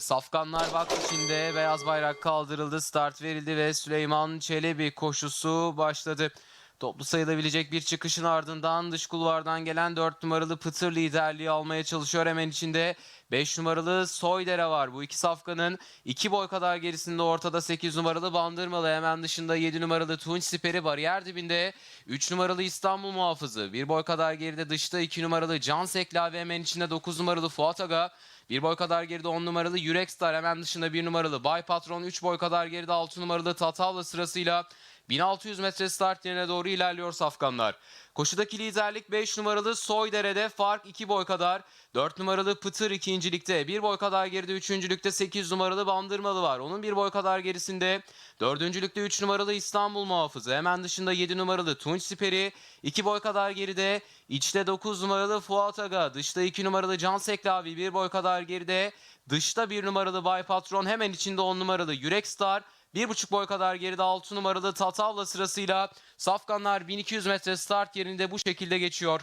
Safkanlar vakti içinde beyaz bayrak kaldırıldı, start verildi ve Süleyman Çelebi koşusu başladı. Toplu sayılabilecek bir çıkışın ardından dış kulvardan gelen 4 numaralı Pıtır liderliği almaya çalışıyor. Hemen içinde 5 numaralı Soydere var. Bu iki safkanın 2 boy kadar gerisinde ortada 8 numaralı Bandırmalı. Hemen dışında 7 numaralı Tunç Siperi bariyer dibinde 3 numaralı İstanbul Muhafızı. 1 boy kadar geride dışta 2 numaralı Can Sekla ve hemen içinde 9 numaralı Fuat Aga. Bir boy kadar geride 10 numaralı Yürek Star hemen dışında 1 numaralı Bay Patron 3 boy kadar geride 6 numaralı Tatavla sırasıyla 1600 metre start yerine doğru ilerliyor Safkanlar. Koşudaki liderlik 5 numaralı Soydere'de fark 2 boy kadar. 4 numaralı Pıtır ikincilikte. 1 boy kadar geride üçüncülükte 8 numaralı Bandırmalı var. Onun 1 boy kadar gerisinde dördüncülükte 3 numaralı İstanbul Muhafızı. Hemen dışında 7 numaralı Tunç Siperi. 2 boy kadar geride içte 9 numaralı Fuat Aga. Dışta 2 numaralı Can Seklavi. 1 boy kadar geride. Dışta 1 numaralı Bay Patron. Hemen içinde 10 numaralı Yürek Star. Bir buçuk boy kadar geride 6 numaralı Tatavla sırasıyla Safkanlar 1200 metre start yerinde bu şekilde geçiyor.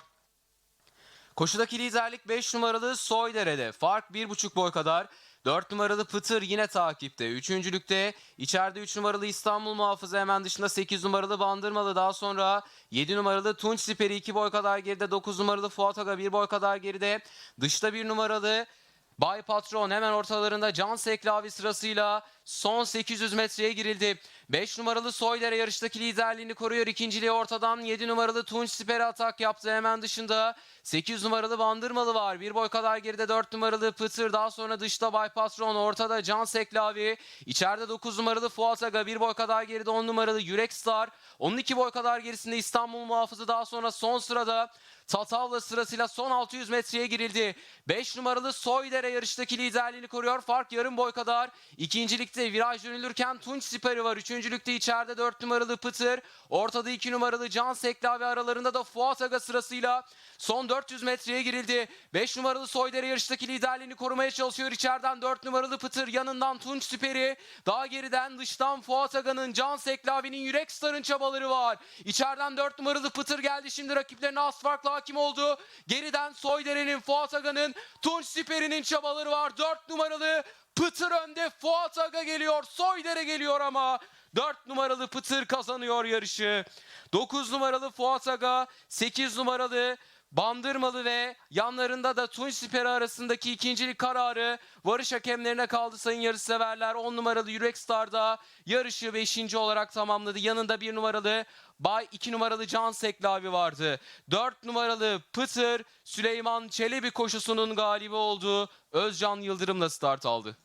Koşudaki liderlik 5 numaralı Soydere'de. Fark 1,5 boy kadar. 4 numaralı Pıtır yine takipte. Üçüncülükte içeride 3 numaralı İstanbul Muhafızı hemen dışında 8 numaralı Bandırmalı. Daha sonra 7 numaralı Tunç Siperi 2 boy kadar geride. 9 numaralı Fuat Aga 1 boy kadar geride. Dışta 1 numaralı Bay Patron hemen ortalarında Can Seklavi sırasıyla son 800 metreye girildi. 5 numaralı Soydere yarıştaki liderliğini koruyor. İkinciliği ortadan 7 numaralı Tunç Siper'e atak yaptı. Hemen dışında 8 numaralı Bandırmalı var. Bir boy kadar geride 4 numaralı Pıtır. Daha sonra dışta Bay Patron. Ortada Can Seklavi. İçeride 9 numaralı Fuat Aga. Bir boy kadar geride 10 numaralı Yürek Star. Onun 2 boy kadar gerisinde İstanbul Muhafızı. Daha sonra son sırada Tatavla sırasıyla son 600 metreye girildi. 5 numaralı Soydere yarıştaki liderliğini koruyor. Fark yarım boy kadar. İkincilikte viraj dönülürken Tunç Siperi var. Üçüncülükte içeride 4 numaralı Pıtır. Ortada 2 numaralı Can Sekla aralarında da Fuat Aga sırasıyla son 400 metreye girildi. 5 numaralı Soydere yarıştaki liderliğini korumaya çalışıyor. İçeriden 4 numaralı Pıtır yanından Tunç Siperi. Daha geriden dıştan Fuat Aga'nın Can Seklavi'nin Yürek Star'ın çabaları var. İçeriden 4 numaralı Pıtır geldi. Şimdi rakiplerine az farkla hakim oldu. Geriden Soydere'nin, Fuat Aga'nın, Tunç Siperi'nin çabaları var. 4 numaralı Pıtır önde. Fuat Aga geliyor. Soydere geliyor ama 4 numaralı Pıtır kazanıyor yarışı. 9 numaralı Fuat Aga, 8 numaralı Bandırmalı ve yanlarında da Tunç Siperi arasındaki ikincilik kararı varış hakemlerine kaldı sayın yarışseverler. 10 numaralı Yürek Star'da yarışı 5. olarak tamamladı. Yanında 1 numaralı Bay 2 numaralı Can Seklavi vardı. 4 numaralı Pıtır Süleyman Çelebi koşusunun galibi oldu. Özcan Yıldırım'la start aldı.